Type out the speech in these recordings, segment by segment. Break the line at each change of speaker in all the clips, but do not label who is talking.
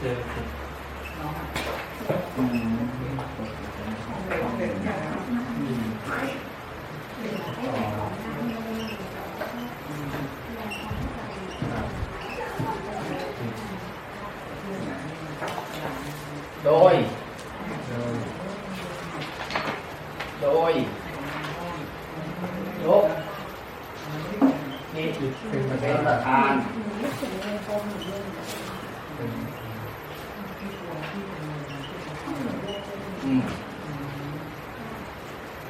เจอ
อืมโดยโดยยกนี่
จิตเป็นประ
เป็น
ธาน
ประธาน อืม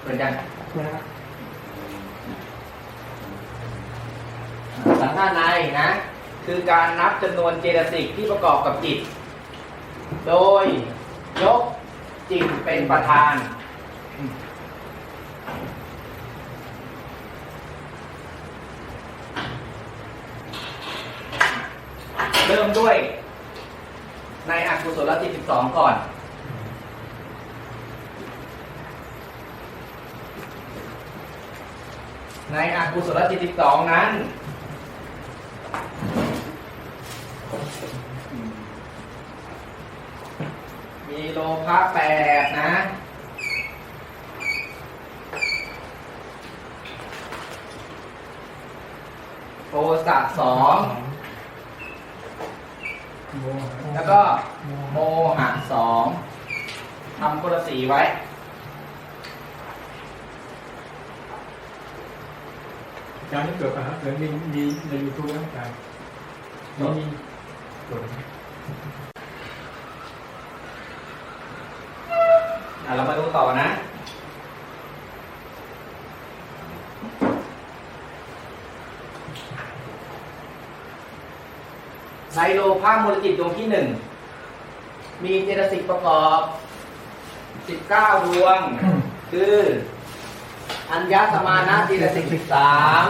เป็นยังสังฆาในนะ คือการนับจำนวนเจตสิกที่ประกอบกับจิต โดยยกจิตเป็นประธานเริ่มด้วยในอกุศลจิต12 ก่อน ในอกุศลจิต12นั้น มีโลภะแปดนะ โทสะสอง
โมหะ
แล้วก็โมหะสองทำคนละสีไว้
การที่เกิดปัญหาเกิดมีมีในยูทูบนะการมีมีกด
อะเรามาดูต่อนะในโลภะมูลจิตดวงที่หนึ่ง มีเจตสิกประกอบ 19 ดวง คือ อัญญสมานะเจตสิกสิบสาม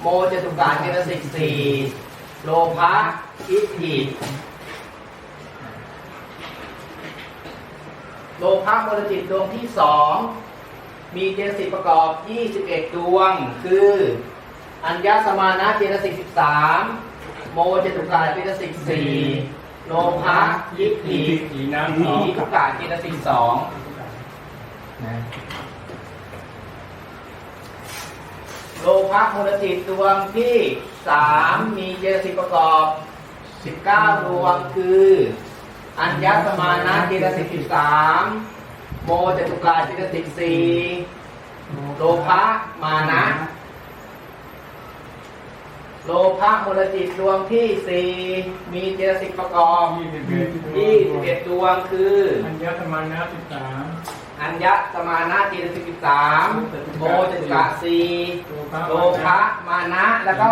โมจตุการเจตสิกสี่โลภะอิทธิโลภะมูจิตดวงที่สองมีเจตสิกประกอบ 21 ดวง คือ อัญญสมานะเจตสิกสิบสามโมจตุกาเจตสิก4โลภะอิที
อีนัง
อีทุกาเจตสิก2 โลภะมูลจิตดวงที่สามมีเจตสิกประกอบ19ดวงคือ อัญญสมานะเจตสิกสิบสามโมจตุกาเจตสิกสี่โลภะมานะ โลภะมูลจิตดวงที่สี่มีเจตสิกประกอบ
ยี่สิบเอ็ด
ยี่สิบเอ็ดดวงคือ
อัญญธรรมานะสิบสาม
อัญญสมานะเจตสิกสิบสามโมจตุกาสี่
โลภะ
มานะ แล้วก็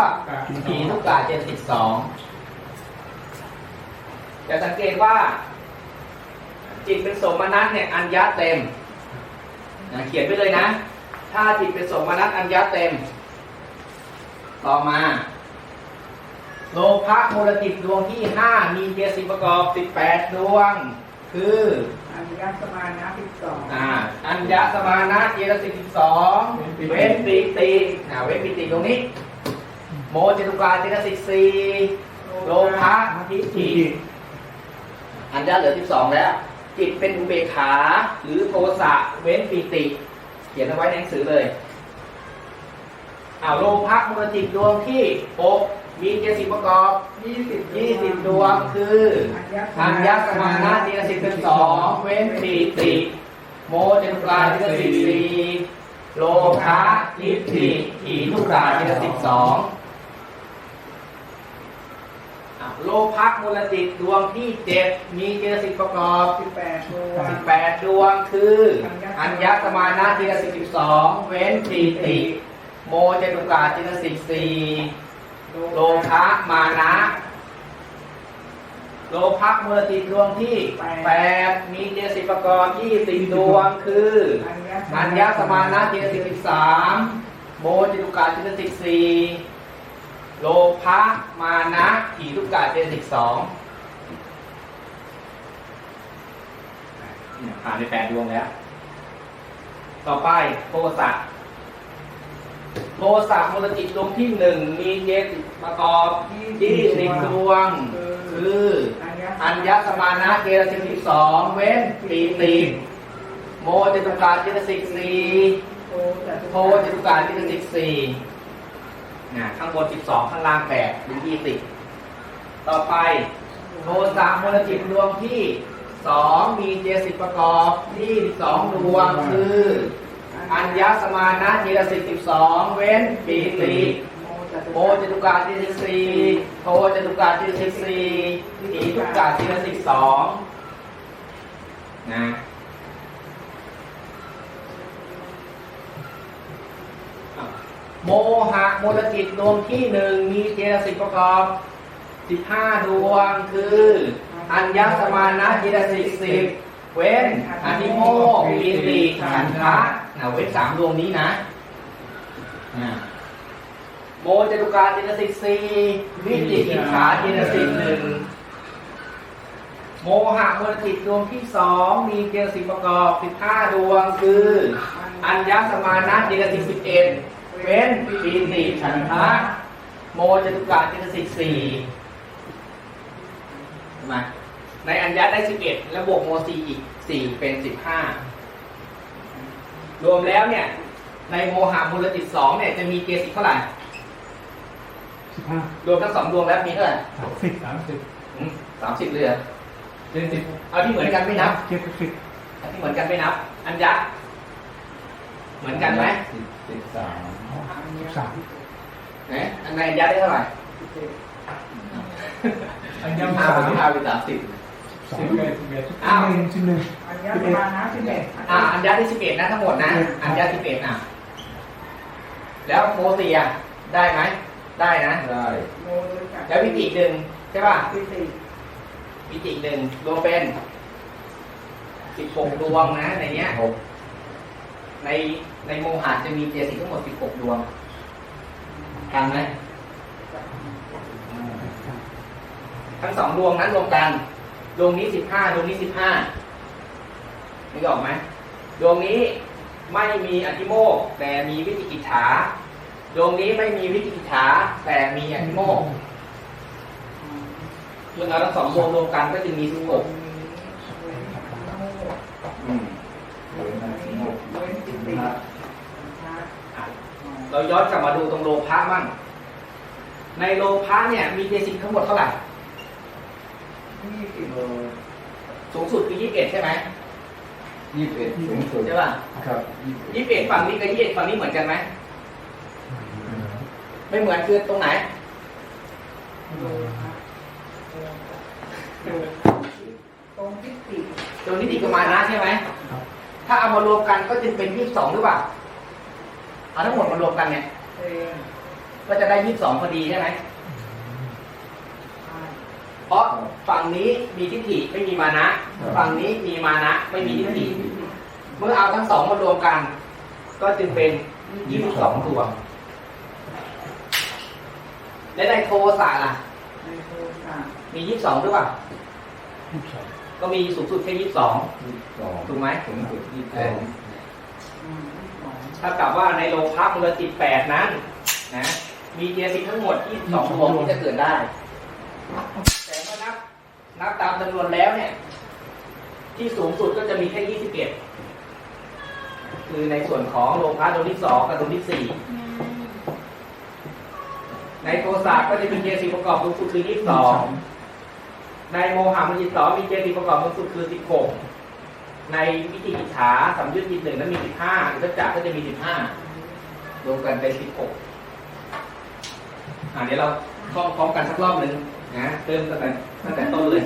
ถีทุกกาเจตสิกสองจะสังเกตว่า จิตเป็นสมนัตเนี่ยอัญญะเต็มเขียนไปเลยนะ ถ้าจิตเป็นสมนัตอัญญะเต็ม ต่อมาโลภะมูลจิตดวงที่ห้ามีเจสิประกอบสิบแปดดวง คือ
อัญญสมานะสิบสอง
อ่าอัญญสมานะเจตสิกสิบสองเว้นปิติอ่าเว้นปิติตรงนี้ โมจตุกาเจตสิกสี่โลภะทิฏฐิอัญญาเหลือ12แล้ว จิตเป็นอุเบกขา หรือโทสะเว้นปิติ เขียนเอาไว้ในหนังสือเลยอ้าวโลภะมูลจิตดวงที่6มีเจตสิกประกอบ
ยี่สิบ
20ดวงคืออัญญสมานะเจตสิกเป็นสองเว้นปิติโมจตุกาเจตสิกสี่โลภะทิฏฐิถีทุกขาเจตสิกสองอ้าวโลภะมูลจิตดวงที่เจ็ดมีเจตสิกประกอบ
สิบแปดดวง
สิบแปดดวงคือ อัญญสมานะเจตสิกสิบสองเว้นปีติ โมจตุกาเจตสิกสี่ โลภะมานะ โลภะมูลจิตดวงที่แปดมีเจตสิกประกอบยี่สิบดวงคืออัญญสมานะเจตสิกสิบสามโมจตุกาเจตสิกสี่โลภะมานะถีทุกาเจตสิกสองเนี่ยผ่านไปแปดดวงแล้ว ต่อไปโทสะ โทสะมูลจิตดวงที่หนึ่งมีเจตสิประกอบยี่สิบดวง คือ
อัญญ
อัญญสมานะเจตสิกสิบสองเว้นปีติโมจตุกาเจตสิกสี่
โทจะ
โทจตุกาเจตสิกสี่นะข้างบนสิบสองข้างล่างแปดเป็นยี่สิบต่อไปโทสะมูลจิตดวงที่สองมีเจสิกประกอบที่สองดวงคือ อัญญสมานะเจตสิกสิบสองเว้นปีติ
โมจะ
โมจตุกาเจตสิกสี่โทจตุกาเจตสิกสี่ทีทุกาเจตสิกสองนะโมหะมูลจิตดวงที่หนึ่งมีเจตสิกประกอบสิบห้าดวงคือ อัญญสมานะเจตสิกสิบ เว้นอนิโมปีติขันธะนะเว้นสามดวงนี้นะโมจตุกาเจตสิกสี่วิจิกิจฉาเจตสิกหนึ่งโมหะมูลจิตดวงที่สองมีเจตสิกประกอบสิบห้าดวงคือ อัญญสมานะเจตสิกสิบเอ็ดเว้นปีติฉันทะโมจตุกาเจตสิกสี่มา ในอัญญะได้สิบเอ็ดแล้วบวกโมซีอีกสี่เป็นสิบห้ารวมแล้วเนี่ย ในโมหะมูลจิตสองเนี่ย จะมีเจตสิกเท่าไหร่
สิบห้าร
วมทั้งสองดวงแล้วมีเท่าไหร่
สามสิบสามสิบ
สามสิบเลยเหรอ
เจ็ดสิบ
เอาที่เหมือนกันไม่นับ
เจ็ดสิบ
เอาที่เหมือนกันไม่นับ อันยักษ์เหมือนกันไหม
สิบสาม
สิบสาม
ไหนอันในอันยักษ์ได้เท่าไหร่
อันยัง
ห้า
สาม
สิบห้าเป็นสามสิบ
สิบเอ็ดสิบเอ็ด
อ้าว
หนึ่งสิบหนึ่ง
อัญญสมานะสิบเอ็ด
อ่าอันยักษ์ได้สิบเอ็ดนะทั้งหมดนะ อันยักษ์สิบเอ็ดอะ แล้วโมตีอะได้ไหม ได้นะ
ได้
แล้ววิจิหนึ่งใช่ป่ะ
วิจิ
วิจิหนึ่งรวมเป็นสิบหกดวงนะ ในเนี้ยในในโมหะจะมีเจสิกทั้งหมดสิบหกดวงทันไหมทั้งสองดวงนั้นรวมกัน ดวงนี้สิบห้าดวงนี้สิบห้านึกออกไหมดวงนี้ไม่มีอธิโมกข์แต่มีวิจิกิจฉาดวงนี้ไม่มีวิจิกิจฉาแต่มีอธิโมกข์เมื่อเราทั้งสองดวงรวมกันก็จะมีสิบหก
อืมเหลือนะสิบหก
เว้นปิติ
ห้า
เราย้อนกลับมาดูตรงโลภะบ้างในโลภะเนี่ย มีเจสิกทั้งหมดเท่าไหร่
ยี่สิบ
เออ
สูงสุดคือยี่สิบเอ็ดใช่ไหม
ยี่สิบเอ็ดสูงสุด
ใช่ป่ะ
ครับ
ยี่สิบเอ็ดฝั่งนี้กับยี่สิบเอ็ดฝั่งนี้เหมือนกันไหมไม่เหมือนคือตรงไหน
โลภะตรงทิฏฐิ
ตรงนิติกมานะใช่ไหมถ้าเอามารวมกันก็จึงเป็นยี่สิบสองหรือเปล่าเอาทั้งหมดมารวมกันเนี่ย
เอง
ก็จะได้ยี่สิบสองพอดีใช่ไหม เพราะฝั่งนี้มีทิฏฐิไม่มีมานะ ฝั่งนี้มีมานะไม่มีทิฏฐิ เมื่อเอาทั้งสองมารวมกัน ก็จึงเป็นยี่สิบสองตัว และในโทสะล่ะ
ในโทสะ
มียี่สิบสองหรือเปล่า
ยี่สิบสอง
ก็มีสูงสุดแค่ยี่สิบสอง
ยี่สิบสอง
ถูกไหม
สูงสุดยี่สิบสอง
อืมสอง
ถ้ากับว่าในโลภะมูลจิตแปดนั้น นะ มีเจสิกทั้งหมดที่สองดวงที่จะเกิดได้แต่เมื่อนับ นับตามจำนวนแล้วเนี่ย ที่สูงสุดก็จะมีแค่ยี่สิบเอ็ดคือในส่วนของโลภะดวงที่สองกับดวงที่สี่ในโทสะก็จะมีเจสิกประกอบสูงสุดคือยี่สิบสองในโมหะมูลจิตสองมีเจสิกประกอบสูงสุดคือสิบหกในวิธีอิจฉาสัมยุทธ์จิตหนึ่งนั้นมีสิบห้าอุตจักก็จะมีสิบห้ารวมกันเป็นสิบหกอ่าเดี๋ยวเราท่องพร้อมกันสักรอบหนึ่ง นะเริ่มตั้งแต่ตั้งแต่ต้นเลย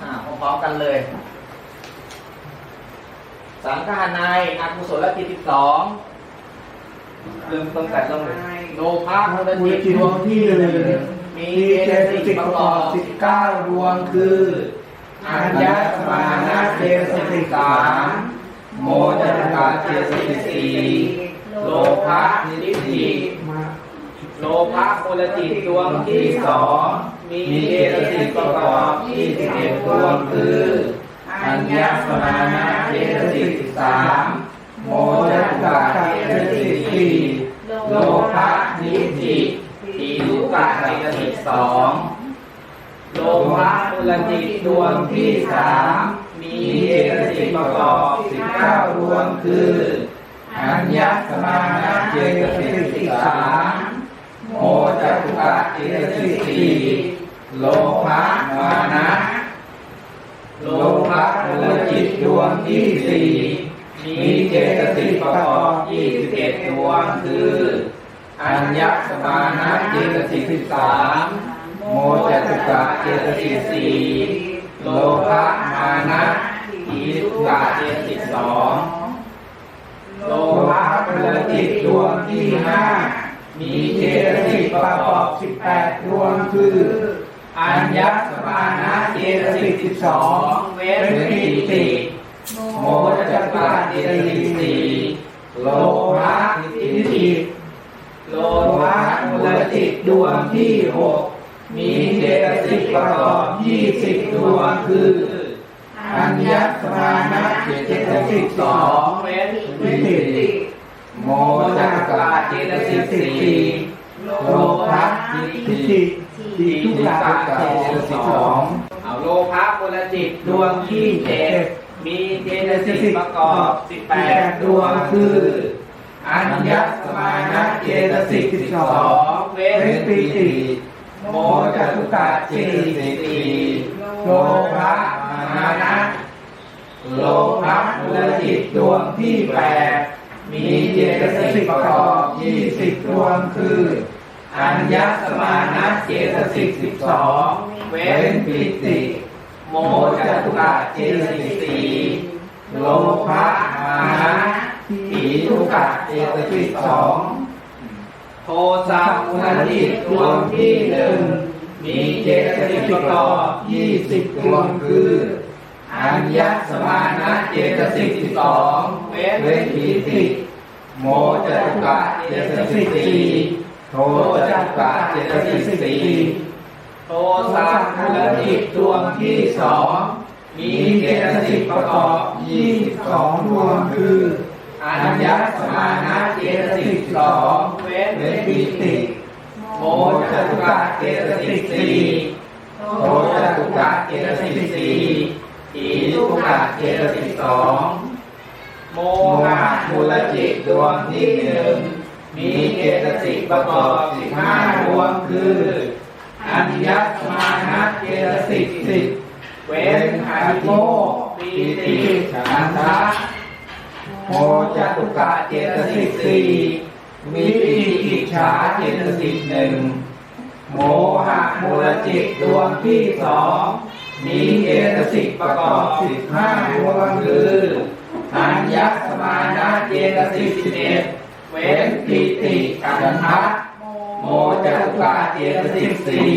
อ่าพร้อมกันเลย สังฆาในอากุศลจิตสิบสองเริ่มต้นแต่ต้นเลยโลภะมูลจิตดวงที่หนึ่งมีเจตสิกประกอบสิบเก้าดวงคืออัญญสมานะเจตสิกสามโมจตกาเจตสิกสี่ โลภะนิธิโลภะมูลจิตดวงที่สองมีเจตสิกประกอบยี่สิบเอ็ดดวงคืออัญญสมานะเจตสิกสามโมจตกาเจตสิกสี่โลภะทิฏฐิทีทุกะเจตสิกสองโลภะมูลจิตดวงที่สามมีเจตสิกประกอบสิบเก้าดวงคือ อัญญสมานะเจตสิกสิบสามโมจตุกะเจตสิกสี่โลภะมานะโลภะมูลจิตดวงที่สี่มีเจตสิกประกอบยี่สิบเอ็ดดวงคืออัญญสมานะเจตสิกสิบสามโมจตุกะเจตสิกสี่โลภะมานะทีทุกะเจตสิกสอง โลภะมูลจิตดวงที่ห้ามีเจตสิกประกอบสิบแปดดวงคือ อัญญสมานะเจตสิกสิบสองเว ทีทุกกะเจตสิกสองเอาโลภะมูลจิตดวงที่เจ็ดมีเจตสิกประกอบสิบแปดดวงคืออัญญสมานะเจตสิกสิบสองเว้นปิติโมจัตุกะเจตสิกสี่โลภะมานะโลภะมูลจิตดวงที่แปดมีเจตสิกประกอบยี่สิบดวงคือ อัญญสมานะเจตสิกสิบสองเว้นปิติ โมจตุกะเจตสิกสี่โลภะมานะทีทุกะเจตสิกสองโทสะมูลจิตดวงที่หนึ่งมีเจตสิกประกอบยี่สิบดวงคืออัญญสมานะเจตสิกสิบสองเว้นเว้นปีติ โมจตุกะเจตสิกสี่ โทจตุกะเจตสิกสี่โทสะมูลจิตดวงที่สองมีเจตสิกประกอบยี่สิบสองดวงคืออัญญสมานะเจตสิกสองเว้นเวีติโมจตุกะเจตสิกสี่โทจตุกะเจตสิกสี่อีทุกะเจตสิกสองโมหะมูลจิตดวงที่หนึ่ง มีเจตสิกประกอบสิบห้าดวงคืออัญญสมานะเจตสิกสิบเว้นอธิโมปีติฉันทะโมจตุกะเจตสิกสี่มีปีติฉาเจตสิกหนึ่งโมหะมูลจิตดวงที่สองมีเจตสิกประกอบสิบห้าดวงคืออัญญสมานะเจตสิกสิบเอ็ด เว้นปิติกันทะโมจตุกาเจตสิกสี่